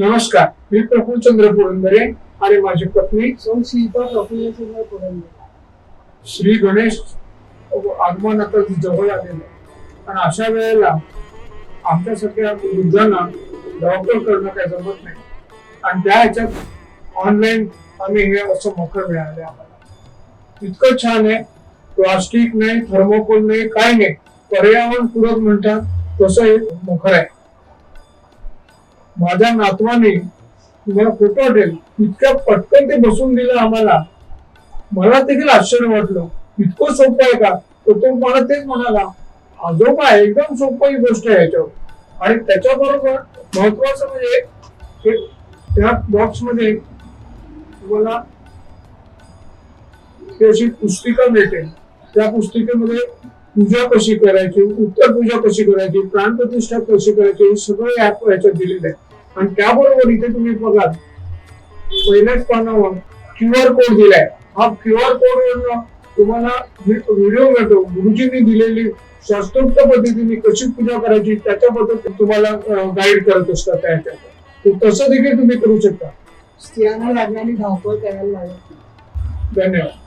नमस्कार मी प्रफुल चंद्र पुरंदरे आणि माझी पत्नी सौ सीता प्रफुल्लचंद्र श्री गणेश आगमन आता जवळ आलेलं. आहे आणि अशा वेळेला आमच्यासारख्या वृद्धांना धावपळ करणं काही जमत नाही. आणि त्या ह्याच्यात ऑनलाईन आम्ही हे असं मोकळ मिळाले आम्हाला. इतकं छान आहे. प्लास्टिक नाही थर्मोकोल नाही काय नाही. पर्यावरण पूरक म्हणतात तसं हे मोकळ आहे. माझ्या नातवाने तुम्हाला फोटो वाटेल. इतक्या पटकन ते बसून दिलं आम्हाला. मला देखील आश्चर्य वाटलं. इतकं सोपं आहे का? तर तो मला तेच म्हणाला आजोबा एकदम सोपं ही गोष्ट आहे याच्यावर. आणि त्याच्याबरोबर महत्वाचं म्हणजे त्या बॉक्समध्ये तुम्हाला अशी पुस्तिका मिळते. त्या पुस्तिकेमध्ये पूजा कशी करायची उत्तर पूजा कशी करायची प्राणप्रतिष्ठा कशी करायची हे सगळं ऍप याच्यात दिलेलं आहे. आणि त्याबरोबर इथे तुम्ही बघा पहिल्याच पानावर क्यू आर कोड दिलाय. हा क्यू आर कोड तुम्हाला व्हिडिओ मिळतो गुरुजींनी दिलेली शास्त्रोक्त पद्धतीने कशी पूजा करायची त्याच्याबद्दल तुम्हाला गाईड करत असतात त्या ह्याच्यात. तर तसं देखील तुम्ही करू शकता. स्त्रियांना लागणारी धावपळ करायला लागत. धन्यवाद.